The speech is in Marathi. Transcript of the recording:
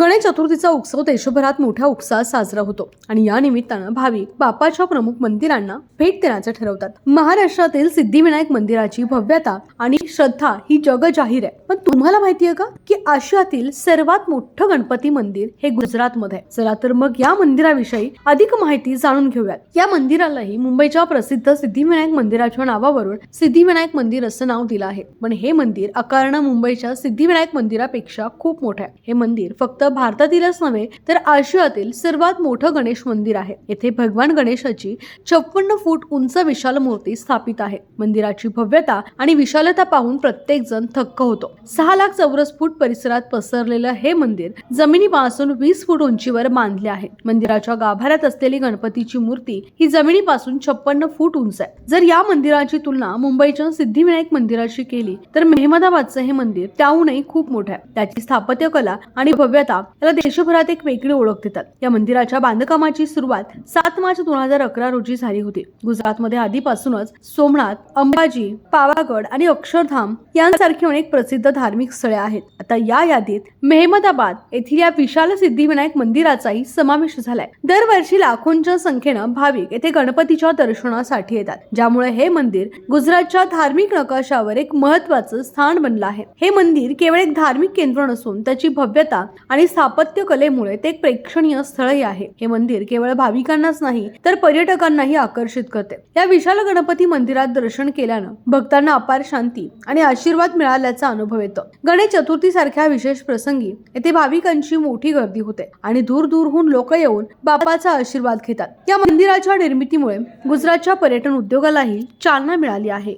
गणेश चतुर्थीचा उत्सव देशभरात मोठ्या उत्साहात साजरा होतो. आणि या निमित्तानं भाविक बापाच्या प्रमुख मंदिरांना भेट देण्याचं ठरवतात. महाराष्ट्रातील सिद्धिविनायक मंदिराची भव्यता आणि श्रद्धा ही जग जाहीर आहे. पण तुम्हाला माहितीये का? की आशियातील सर्वात मोठं गणपती मंदिर हे गुजरात मध्ये चला तर मग या मंदिराविषयी अधिक माहिती जाणून घेऊयात. या मंदिरालाही मुंबईच्या प्रसिद्ध सिद्धिविनायक मंदिराच्या नावावरून सिद्धिविनायक मंदिर असं नाव दिलं आहे. पण हे मंदिर अकारण मुंबईच्या सिद्धिविनायक मंदिरापेक्षा खूप मोठं आहे. हे मंदिर फक्त भारतातीलच नव्हे तर आशियातील सर्वात मोठं गणेश मंदिर आहे. येथे भगवान गणेशाची छप्पन्न फूट उंच विशाल मूर्ती स्थापित आहे. मंदिराची भव्यता आणि विशालता पाहून प्रत्येक जण थक्क होतो. सहा लाख चौरस फूट परिसरात पसरलेलं हे मंदिर जमिनीपासून वीस फूट उंचीवर बांधले आहे. मंदिराच्या गाभाऱ्यात असलेली गणपतीची मूर्ती ही जमिनीपासून छप्पन्न फूट उंच आहे. जर या मंदिराची तुलना मुंबईच्या सिद्धिविनायक मंदिराशी केली तर मेहमदाबादचं हे मंदिर त्याहूनही खूप मोठं आहे. त्याची स्थापत्य कला आणि भव्यता याला देशभरात एक वेगळी ओळख देतात. या मंदिराच्या बांधकामाची सुरुवात सात मार्च दोन हजार अकरा रोजी झाली होती. गुजरातमध्ये आधीपासूनच सोमनाथ अंबाजी पावागड आणि अक्षरधाम यांसारखी अनेक प्रसिद्ध धार्मिक स्थळे आहेत. आता या यादीत मेहमदाबाद येथील या विशाल सिद्धिविनायक मंदिराचाही समावेश झालाय. दरवर्षी लाखोंच्या संख्येनं भाविक येथे गणपतीच्या दर्शनासाठी येतात. ज्यामुळे हे मंदिर गुजरातच्या धार्मिक नकाशावर एक महत्वाचं स्थान बनलं आहे. हे मंदिर केवळ एक धार्मिक केंद्र नसून त्याची भव्यता आणि आणि स्थापत्य कलेमुळे ते एक प्रेक्षणीय स्थळही आहे. हे मंदिर केवळ भाविकांनाच नाही तर पर्यटकांनाही आकर्षित करते. या विशाल गणपती मंदिरात दर्शन केल्यानं भक्तांना अपार शांती आणि आशीर्वाद मिळाल्याचा अनुभव येतो. गणेश चतुर्थी सारख्या विशेष प्रसंगी येथे भाविकांची मोठी गर्दी होते आणि दूर दूरहून लोक येऊन बापाचा आशीर्वाद घेतात. या मंदिराच्या निर्मितीमुळे गुजरातच्या पर्यटन उद्योगालाही चालना मिळाली आहे.